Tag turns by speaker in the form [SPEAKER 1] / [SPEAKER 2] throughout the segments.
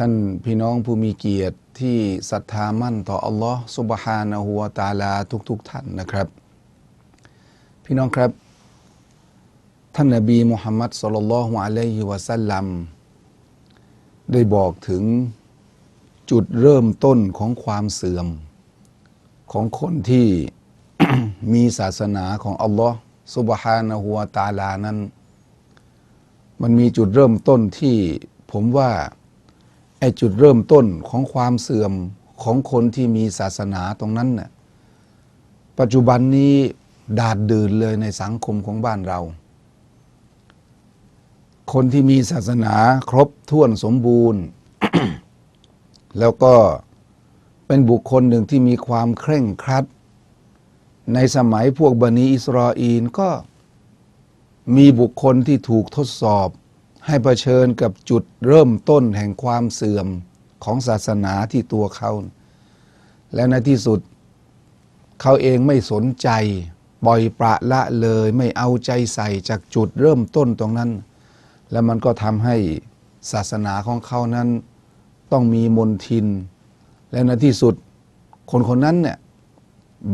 [SPEAKER 1] ท่านพี่น้องผู้มีเกียรติที่ศรัทธามั่นต่ออัลลอฮ์สุบฮานะฮูวตาลาทุกๆทท่านนะครับ พี่น้องครับ ท่านนบีมุฮัมมัดสุลลัลฮุอะลัยฮิวะสัลลัมได้บอกถึงจุดเริ่มต้นของความเสื่อม ของคนที่มีศาสนาของอัลลอฮ์สุบฮานะฮูวตาลานั้น มันมีจุดเริ่มต้นที่ผมว่า ไอจุดเริ่มต้นของความเสื่อมของคนที่มีศาสนาตรงนั้นน่ะปัจจุบันนี้ดาดดื่นเลยในสังคมของบ้านเรา คนที่มีศาสนาครบถ้วนสมบูรณ์ แล้วก็เป็นบุคคลหนึ่งที่มีความเคร่งครัด ในสมัยพวกบันิอิสราเอลก็มีบุคคลที่ถูกทดสอบ ให้เผชิญกับจุดเริ่มต้นแห่งความเสื่อมของศาสนาที่ตัวเขา และในที่สุด เขาเองไม่สนใจปล่อยประละเลยไม่เอาใจใส่จากจุดเริ่มต้นตรงนั้น แล้วมันก็ทำให้ศาสนาของเขานั้นต้องมีมนทิน และในที่สุดคนคนนั้นเนี่ย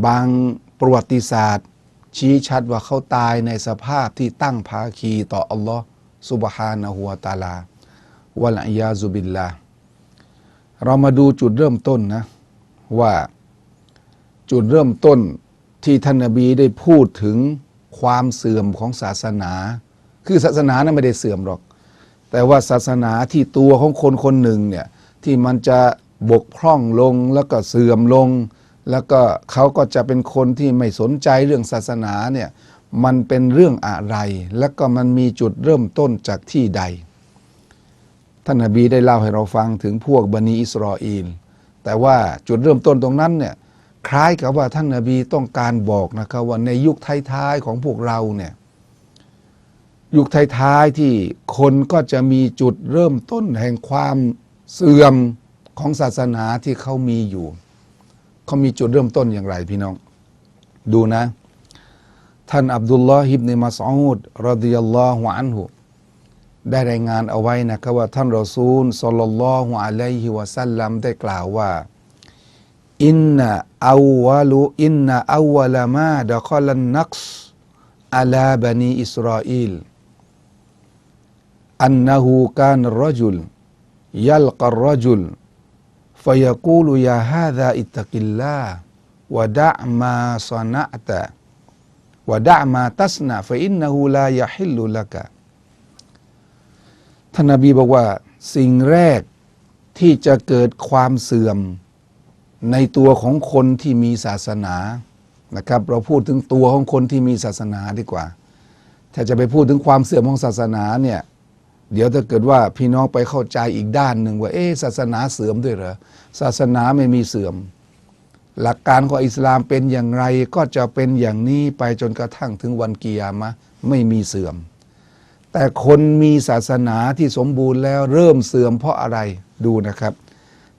[SPEAKER 1] บางประวัติศาสตร์ ชี้ชัดว่าเขาตายในสภาพที่ตั้งภาคีต่ออัลลอฮ์ ซุบฮานะฮูวตาลาวะลัยาซุบิลลาเรามาดูจุดเริ่มต้นนะว่าจุดเริ่มต้นที่ท่านนบีได้พูดถึงความเสื่อมของศาสนา คือศาสนานั้นไม่ได้เสื่อมหรอก แต่ว่าศาสนาที่ตัวของคนคนหนึ่งเนี่ยที่มันจะบกพร่องลงแล้วก็เสื่อมลง แล้วก็เขาก็จะเป็นคนที่ไม่สนใจเรื่องศาสนาเนี่ย มันเป็นเรื่องอะไร แล้วก็มันมีจุดเริ่มต้นจากที่ใด ท่านนบีได้เล่าให้เราฟังถึงพวกบันิอิสราเอลแต่ว่าจุดเริ่มต้นตรงนั้นเนี่ยคล้ายกับว่าท่านนบีต้องการบอกนะครับว่าในยุคท้ายๆของพวกเราเนี่ยยุคท้ายๆที่คนก็จะมีจุดเริ่มต้นแห่งความเสื่อมของศาสนาที่เขามีอยู่ เขามีจุดเริ่มต้นอย่างไรพี่น้อง ดูนะ ท่านอับดุลลอฮิบเนมาสูดรดิยัลลอฮุอันหุได้รายงานเอาไว้นะครับว่าท่านรอซูลสัลลัลลอฮุอะลัยฮิวะสัลลัมได้กล่าวว่า อินนะอาวะลุอินนะอาวะลมาดะคอลันนักส์อาลาบนีอิสราเอลอันนะฮูกานรจุลยัลกัรรจุล فيقول يا هذا اتق الله ودع ما صنعت วดะมาตัสนาฟอินนะฮูลายาฮิลลุละกะท่านนบีบอกว่า สิ่งแรกที่จะเกิดความเสื่อมในตัวของคนที่มีศาสนานะครับ เราพูดถึงตัวของคนที่มีศาสนาดีกว่า ถ้าจะไปพูดถึงความเสื่อมของศาสนาเนี่ยเดี๋ยวถ้าเกิดว่าพี่น้องไปเข้าใจอีกด้านหนึ่งว่าเอ๊ศาสนาเสื่อมด้วยเหรอศาสนาไม่มีเสื่อม หลักการของอิสลามเป็นอย่างไรก็จะเป็นอย่างนี้ไปจนกระทั่งถึงวันกิยามะไม่มีเสื่อม แต่คนมีศาสนาที่สมบูรณ์แล้วเริ่มเสื่อมเพราะอะไรดูนะครับ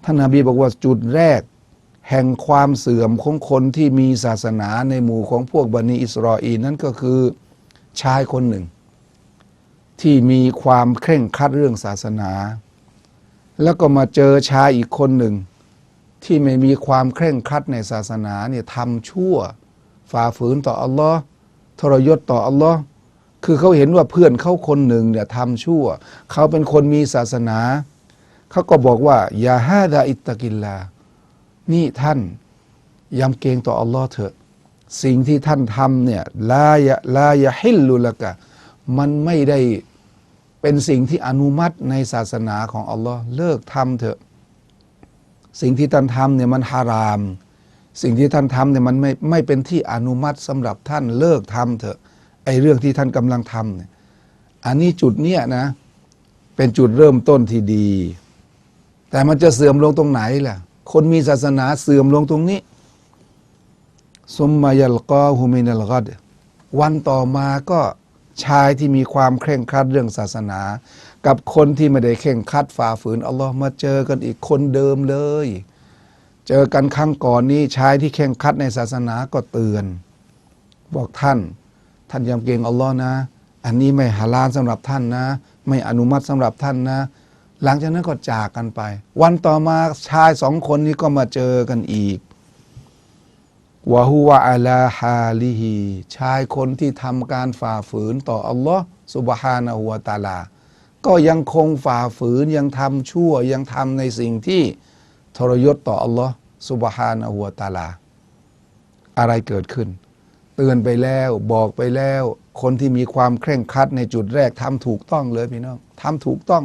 [SPEAKER 1] ท่านนบีบอกว่าจุดแรก แห่งความเสื่อมของคนที่มีศาสนาในหมู่ของพวกบันิอิสราเอลนั่นก็คือชายคนหนึ่ง ที่มีความเคร่งครัดเรื่องศาสนา แล้วก็มาเจอชายอีกคนหนึ่ง ที่ไม่มีความเคร่งครัดในศาสนาเนี่ยทำชั่วฝ่าฝืนต่ออัลลอฮ์ทรยศต่ออัลลอฮ์คือเขาเห็นว่าเพื่อนเขาคนหนึ่งเนี่ยทำชั่ว เขาเป็นคนมีศาสนา เขาก็บอกว่าอย่าฮาดาอิตตะกิลลา นี่ท่านยำเกรงต่ออัลลอฮ์เถอะ สิ่งที่ท่านทำเนี่ยลายะลายะฮิลลุละกะ มันไม่ได้เป็นสิ่งที่อนุมัติในศาสนาของอัลลอฮ์เลิกทำเถอะ สิ่งที่ท่านทำเนี่ยมันฮาราม สิ่งที่ท่านทำเนี่ยมันไม่ไม่เป็นที่อนุมัติสำหรับท่านเลิกทำเถอะไอเรื่องที่ท่านกำลังทำเนี่ยอันนี้จุดเนี้ยนะ เป็นจุดเริ่มต้นที่ดี แต่มันจะเสื่อมลงตรงไหนล่ะ คนมีศาสนาเสื่อมลงตรงนี้ซุมมายัลกอฮูมินัลกัดวันต่อมาก็ ชายที่มีความเคร่งครัดเรื่องศาสนา กับคนที่ไม่ได้เคร่งครัดฝ่าฝืนอัลลอฮ์มาเจอกันอีกคนเดิมเลย เจอกันครั้งก่อนนี้ชายที่เคร่งครัดในศาสนาก็เตือน บอกท่าน ท่านยำเกรงอัลลอฮ์นะ อันนี้ไม่ฮาลาลสำหรับท่านนะ ไม่อนุมัติสำหรับท่านนะ หลังจากนั้นก็จากกันไป วันต่อมาชายสองคนนี้ก็มาเจอกันอีก วะฮุวะอาลาฮาลิฮีชายคนที่ทำการฝ่าฝืนต่ออัลลอฮ์สุบฮานะฮุวาตาลา ก็ยังคงฝ่าฝืนยังทำชั่วยังทำในสิ่งที่ทรยศต่ออัลลอฮ์สุบฮานะฮุวาตาลา อะไรเกิดขึ้น เตือนไปแล้วบอกไปแล้ว คนที่มีความเคร่งครัดในจุดแรกทำถูกต้องเลยพี่น้องทำถูกต้อง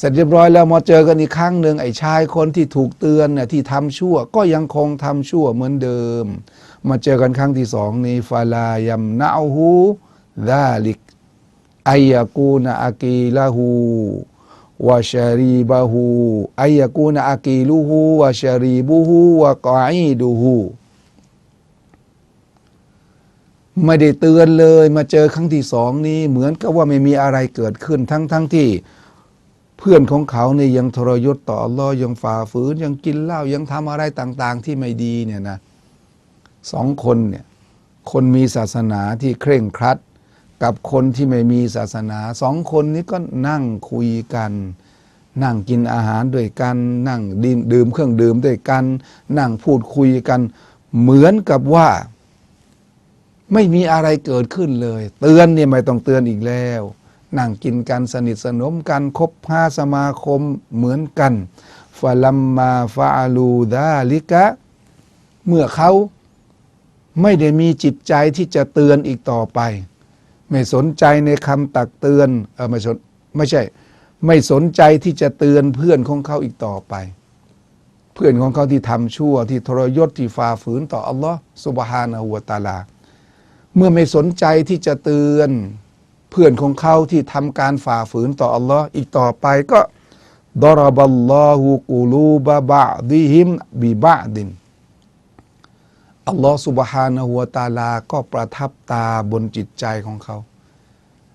[SPEAKER 1] เสร็จเรียบร้อยแล้วมาเจอกันอีกครั้งหนึ่งไอ้ชายคนที่ถูกเตือนเนี่ยที่ทำชั่ว ก็ยังคงทำชั่วเหมือนเดิม มาเจอกันครั้งที่สองนี้ฟาลายัมนาหูดาลิกอายากูนอากีละหูวะชารีบะหูอายากูนอากีลูหูวะชารีบุหูวะกออีดูหูไม่ได้เตือนเลย มาเจอครั้งที่สองนี้เหมือนกับว่าไม่มีอะไรเกิดขึ้นทั้งทั้งที่ เพื่อนของเขาเนี่ยยังทรยศต่ออัลลอฮ์ยังฝ่าฝืนยังกินเหล้ายังทำอะไรต่าง ๆ ที่ไม่ดีเนี่ยนะสองคนเนี่ยคนมีศาสนาที่เคร่งครัด กับคนที่ไม่มีศาสนาสองคนนี้ก็นั่งคุยกัน นั่งกินอาหารด้วยกัน นั่งดื่มดื่มเครื่องดื่มด้วยกัน นั่งพูดคุยกัน เหมือนกับว่า ไม่มีอะไรเกิดขึ้นเลย เตือนเนี่ยไม่ต้องเตือนอีกแล้ว นั่งกินกันสนิทสนมกันคบห้าสมาคมเหมือนกันฟาลัมมาฟาอาลูดาลิกะ เมื่อเขาไม่ได้มีจิตใจที่จะเตือนอีกต่อไป ไม่สนใจในคำตักเตือนเออไม่สนไม่ใช่ ไม่สนใจที่จะเตือนเพื่อนของเขาอีกต่อไป เพื่อนของเขาที่ทำชั่วที่ทรยศที่ฝ่าฝืนต่ออัลลอฮ์สุบฮานะฮูวตาลา เมื่อไม่สนใจที่จะเตือน เพื่อนของเขาที่ทำการฝ่าฝืนต่ออัลลอฮ์อีกต่อไปก็ดรบัลลอฮุกูลูบะบะดิฮิมบิบะดินอัลลอฮ์สุบฮานะฮูวตาลาก็ประทับตาบนจิตใจของเขา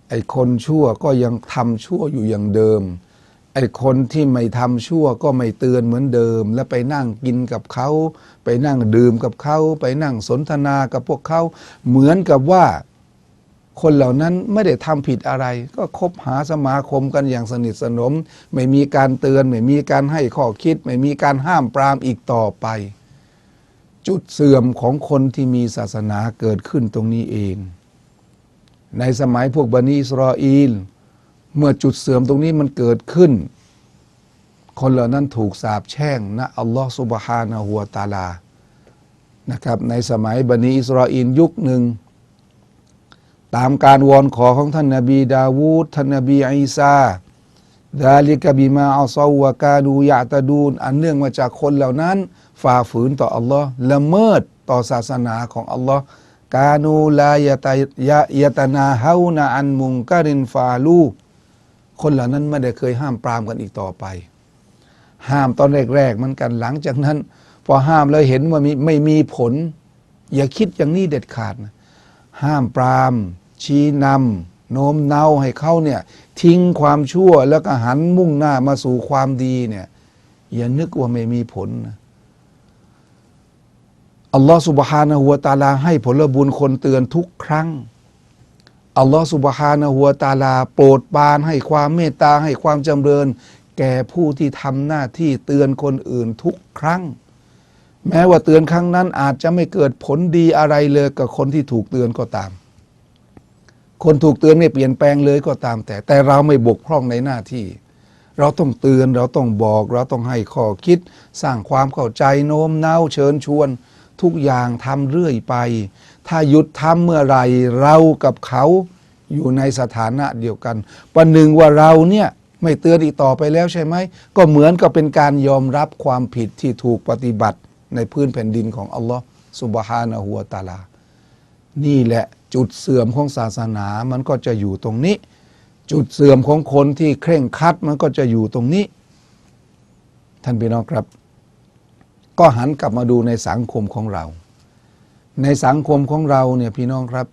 [SPEAKER 1] ไอ้คนชั่วก็ยังทำชั่วอยู่อย่างเดิม ไอ้คนที่ไม่ทำชั่วก็ไม่เตือนเหมือนเดิม และไปนั่งกินกับเขา ไปนั่งดื่มกับเขา ไปนั่งสนทนากับพวกเขา เหมือนกับว่า คนเหล่านั้นไม่ได้ทำผิดอะไร ก็คบหาสมาคมกันอย่างสนิทสนม ไม่มีการเตือน ไม่มีการให้ข้อคิด ไม่มีการห้ามปรามอีกต่อไป จุดเสื่อมของคนที่มีศาสนาเกิดขึ้นตรงนี้เอง ในสมัยพวกบันิสราเอลเมื่อจุดเสื่อมตรงนี้มันเกิดขึ้น คนเหล่านั้นถูกสาปแช่งนะอัลลอฮฺสุบฮานะฮูวตาลานะครับในสมัยบันิอิสราเอลยุคหนึ่ง ตามการวอนขอของท่านนบีดาวูดท่านนบีอีสาดาลิกบิมาอัลซาวะกาดูยะตะดูนอันเนื่องมาจากคนเหล่านั้น ฝ่าฝืนต่ออัลลอฮ์ละเมิดต่อศาสนาของอัลลอฮ์กานูลายตายะยตนาฮาวนาอันมุงการินฟาลูคนเหล่านั้นไม่ได้เคยห้ามปรามกันอีกต่อไป ห้ามตอนแรกๆมันกันหลังจากนั้น พอห้ามแล้วเห็นว่ามีไม่มีผล อย่าคิดอย่างนี้เด็ดขาดนะห้ามปราม ชี้นำโน้มเนาให้เขาเนี่ยทิ้งความชั่วแล้วก็หันมุ่งหน้ามาสู่ความดีเนี่ยอย่านึกว่าไม่มีผลนะอัลลอฮฺสุบฮานะฮูวตาลา ให้ผลบุญคนเตือนทุกครั้ง อัลลอฮฺสุบฮานะฮูวตาลา โปรดปรานให้ความเมตตาให้ความจำเริญ แก่ผู้ที่ทำหน้าที่เตือนคนอื่นทุกครั้ง แม้ว่าเตือนครั้งนั้นอาจจะไม่เกิดผลดีอะไรเลยกับคนที่ถูกเตือนก็ตาม คนถูกเตือนไม่เปลี่ยนแปลงเลยก็ตามแต่ แต่เราไม่บกพร่องในหน้าที่ เราต้องเตือนเราต้องบอก เราต้องให้ข้อคิด สร้างความเข้าใจโน้มน้าวเชิญชวน ทุกอย่างทำเรื่อยไป ถ้าหยุดทำเมื่อไรเรากับเขาอยู่ในสถานะเดียวกันประหนึ่งว่าเราเนี่ยไม่เตือนอีกต่อไปแล้วใช่ไหม ก็เหมือนกับเป็นการยอมรับความผิดที่ถูกปฏิบัติในพื้นแผ่นดินของอัลลอฮ์สุบฮานะฮัวะตาลา นี่แหละ จุดเสื่อมของศาสนามันก็จะอยู่ตรงนี้ จุดเสื่อมของคนที่เคร่งครัดมันก็จะอยู่ตรงนี้ ท่านพี่น้องครับ ก็หันกลับมาดูในสังคมของเรา ในสังคมของเราเนี่ยพี่น้องครับ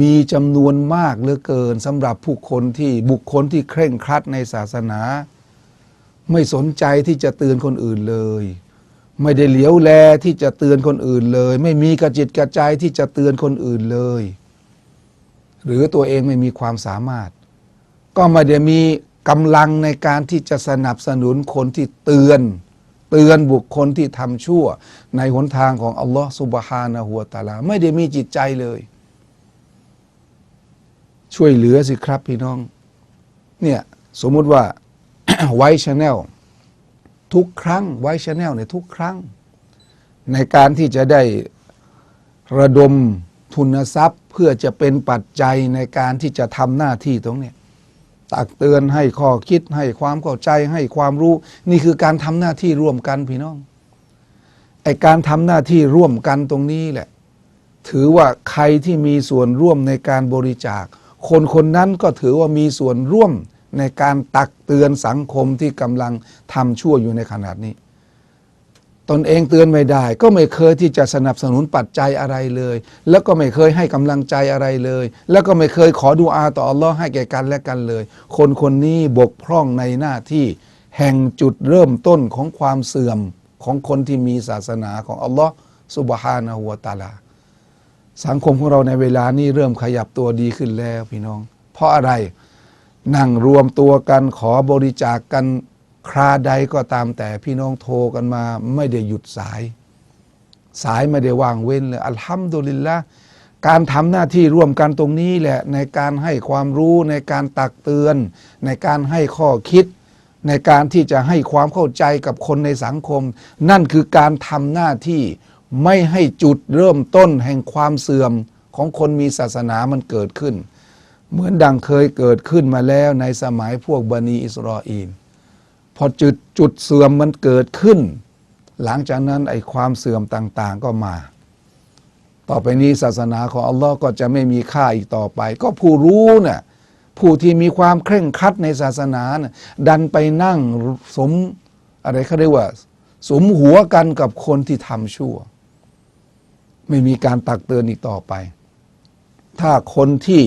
[SPEAKER 1] มีจำนวนมากเหลือเกินสำหรับผู้คนที่บุคคลที่เคร่งครัดในศาสนา ไม่สนใจที่จะเตือนคนอื่นเลย ไม่ได้เหลียวแลที่จะเตือนคนอื่นเลย ไม่มีกระจิตกระใจที่จะเตือนคนอื่นเลย หรือตัวเองไม่มีความสามารถ ก็ไม่ได้มีกำลังในการที่จะสนับสนุนคนที่เตือน เตือนบุคคลที่ทำชั่ว ในหนทางของอัลลอฮ์สุบฮานะฮัวตาลา ไม่ได้มีจิตใจเลย ช่วยเหลือสิครับพี่น้อง เนี่ยสมมุติว่าไวชแนล ทุกครั้งไวชแนลเนี่ยทุกครั้ง ในการที่จะได้ระดมทุนทรัพย์เพื่อจะเป็นปัจจัยในการที่จะทำหน้าที่ตรงนี้ตักเตือนให้ข้อคิดให้ความเข้าใจให้ความรู้ นี่คือการทำหน้าที่ร่วมกันพี่น้องไอการทำหน้าที่ร่วมกันตรงนี้แหละ ถือว่าใครที่มีส่วนร่วมในการบริจาค คนคนนั้นก็ถือว่ามีส่วนร่วม ในการตักเตือนสังคมที่กำลังทำชั่วอยู่ในขนาดนี้ ตนเองเตือนไม่ได้ ก็ไม่เคยที่จะสนับสนุนปัจจัยอะไรเลย แล้วก็ไม่เคยให้กำลังใจอะไรเลย แล้วก็ไม่เคยขอดูอาต่ออัลลอฮ์ให้แก่กันและกันเลย คนคนนี้บกพร่องในหน้าที่แห่งจุดเริ่มต้นของความเสื่อมของคนที่มีศาสนาของอัลลอฮ์สุบฮานะฮูวะตาลา สังคมของเราในเวลานี้เริ่มขยับตัวดีขึ้นแล้วพี่น้อง เพราะอะไร นั่งรวมตัวกันขอบริจาคกันคราใดก็ตามแต่พี่น้องโทรกันมาไม่ได้หยุดสาย สายไม่ได้ว่างเว้นเลยอัลฮัมดุลิลละการทำหน้าที่ร่วมกันตรงนี้แหละ ในการให้ความรู้ในการตักเตือน ในการให้ข้อคิด ในการที่จะให้ความเข้าใจกับคนในสังคม นั่นคือการทำหน้าที่ไม่ให้จุดเริ่มต้นแห่งความเสื่อมของคนมีศาสนามันเกิดขึ้น เหมือนดังเคยเกิดขึ้นมาแล้วในสมัยพวกบันีอิสราเอลพอจุดจุดเสื่อมมันเกิดขึ้น หลังจากนั้นไอ้ความเสื่อมต่างๆก็มา ต่อไปนี้ศาสนาของอัลลอฮ์ก็จะไม่มีค่าอีกต่อไป ก็ผู้รู้เนี่ยผู้ที่มีความเคร่งครัดในศาสนานะดันไปนั่งสมอะไรเขาเรียกว่า สมหัวกันกับคนที่ทำชั่ว ไม่มีการตักเตือนอีกต่อไป ถ้าคนที่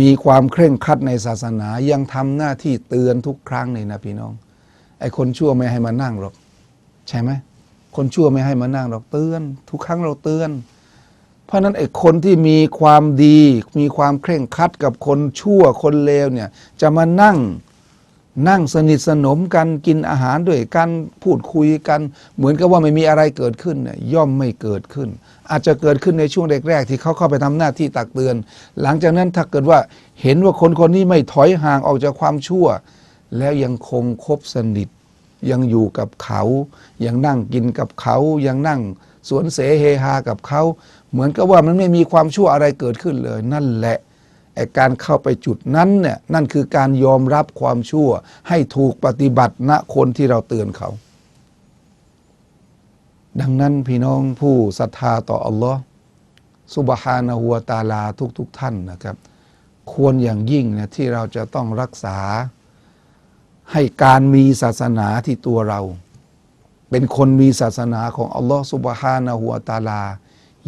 [SPEAKER 1] มีความเคร่งครัดในศาสนายังทำหน้าที่เตือนทุกครั้งเลยนะพี่น้อง ไอ้คนชั่วไม่ให้มานั่งหรอก ใช่ไหมคนชั่วไม่ให้มานั่งหรอกเตือน ทุกครั้งเราเตือน เพราะฉะนั้นไอ้คนที่มีความดี มีความเคร่งครัดกับคนชั่วคนเลวเนี่ย จะมานั่ง นั่งสนิทสนมกันกินอาหารด้วยกันพูดคุยกัน เหมือนกับว่าไม่มีอะไรเกิดขึ้นเนี่ยย่อมไม่เกิดขึ้น อาจจะเกิดขึ้นในช่วงแรกๆที่เขาเข้าไปทำหน้าที่ตักเตือน หลังจากนั้นถ้าเกิดว่าเห็นว่าคนคนนี้ไม่ถอยห่างออกจากความชั่ว แล้วยังคงคบสนิท ยังอยู่กับเขา ยังนั่งกินกับเขา ยังนั่งสวนเสเฮฮากับเขา เหมือนกับว่ามันไม่มีความชั่วอะไรเกิดขึ้นเลยนั่นแหละ ไอการเข้าไปจุดนั้นเนี่ยนั่นคือการยอมรับความชั่ว ให้ถูกปฏิบัติณคนที่เราเตือนเขา ดังนั้นพี่น้องผู้ศรัทธาต่ออัลลอฮ์สุบฮานะฮูวตาลาทุกๆทท่านนะครับ ควรอย่างยิ่งนะที่เราจะต้องรักษา ให้การมีศาสนาที่ตัวเรา เป็นคนมีศาสนาของอัลลอฮ์สุบฮานะฮูวตาลา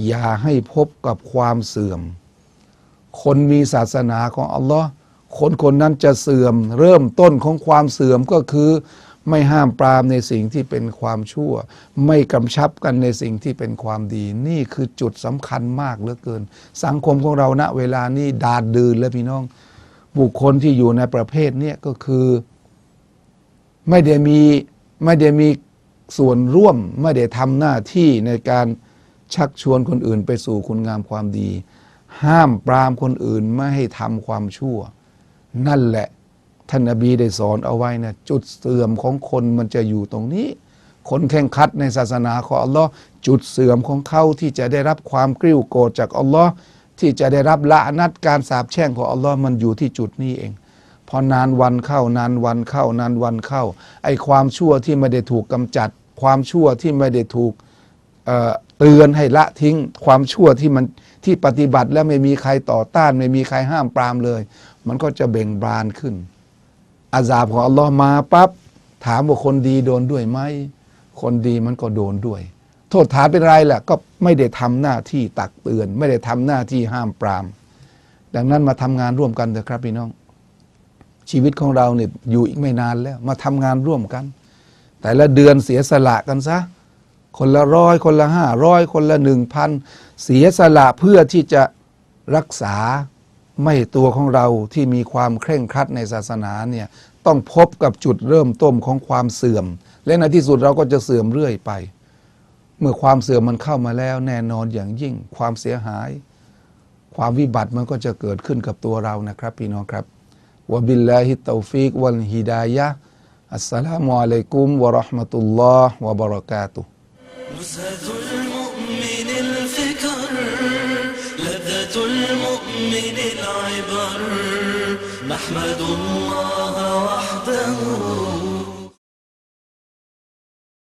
[SPEAKER 1] อย่าให้พบกับความเสื่อม คนมีศาสนาของอัลลอฮ์คนคนนั้นจะเสื่อม เริ่มต้นของความเสื่อมก็คือไม่ห้ามปรามในสิ่งที่เป็นความชั่ว ไม่กำชับกันในสิ่งที่เป็นความดี นี่คือจุดสำคัญมากเหลือเกิน สังคมของเราณเวลานี้ดาดดืนแล้วพี่น้อง บุคคลที่อยู่ในประเภทนี้ก็คือ ไม่ได้มีไม่ได้มีส่วนร่วม ไม่ได้ทำหน้าที่ในการชักชวนคนอื่นไปสู่คุณงามความดี ห้ามปรามคนอื่นไม่ให้ทำความชั่ว นั่นแหละ ท่านนบีได้สอนเอาไว้นะจุดเสื่อมของคนมันจะอยู่ตรงนี้ คนแข่งขัดในศาสนาของอัลลอฮ์จุดเสื่อมของเขาที่จะได้รับความกริ้วโกรธจากอัลลอฮ์ที่จะได้รับละนัดการสาปแช่งของอัลลอฮ์มันอยู่ที่จุดนี้เองพอนานวันเข้านานวันเข้านานวันเข้า ไอความชั่วที่ไม่ได้ถูกกำจัด ความชั่วที่ไม่ได้ถูก เตือนให้ละทิ้งความชั่วที่มันที่ปฏิบัติแล้วไม่มีใครต่อต้าน ไม่มีใครห้ามปรามเลย มันก็จะเบ่งบานขึ้น อาซาบของอัลลอฮ์มาปั๊บถามว่าคนดีโดนด้วยไหมคนดีมันก็โดนด้วย โทษฐานเป็นไรแหละก็ไม่ได้ทำหน้าที่ตักเตือน ไม่ได้ทำหน้าที่ห้ามปราม ดังนั้นมาทำงานร่วมกันเถอะครับพี่น้อง ชีวิตของเราเนี่ยอยู่อีกไม่นานแล้ว มาทำงานร่วมกัน แต่ละเดือนเสียสละกันซะ คนละร้อยคนละห้าร้อยคนละหนึ่งพันเสียสละเพื่อที่จะรักษาไม่ตัวของเราที่มีความเคร่งครัดในศาสนาเนี่ยต้องพบกับจุดเริ่มต้นของความเสื่อม และในที่สุดเราก็จะเสื่อมเรื่อยไป เมื่อความเสื่อมมันเข้ามาแล้วแน่นอนอย่างยิ่งความเสียหาย ความวิบัติมันก็จะเกิดขึ้นกับตัวเรานะครับ พี่น้องครับวะบิลลาฮิตตอฟิกวัลฮิดายะอัสสลามุอะลัยกุมวะราะห์มะตุลลอฮ์วะบะเราะกาตุฮ์
[SPEAKER 2] نزهة المؤمن الفكر لذة المؤمن العبر. نحمد الله وحده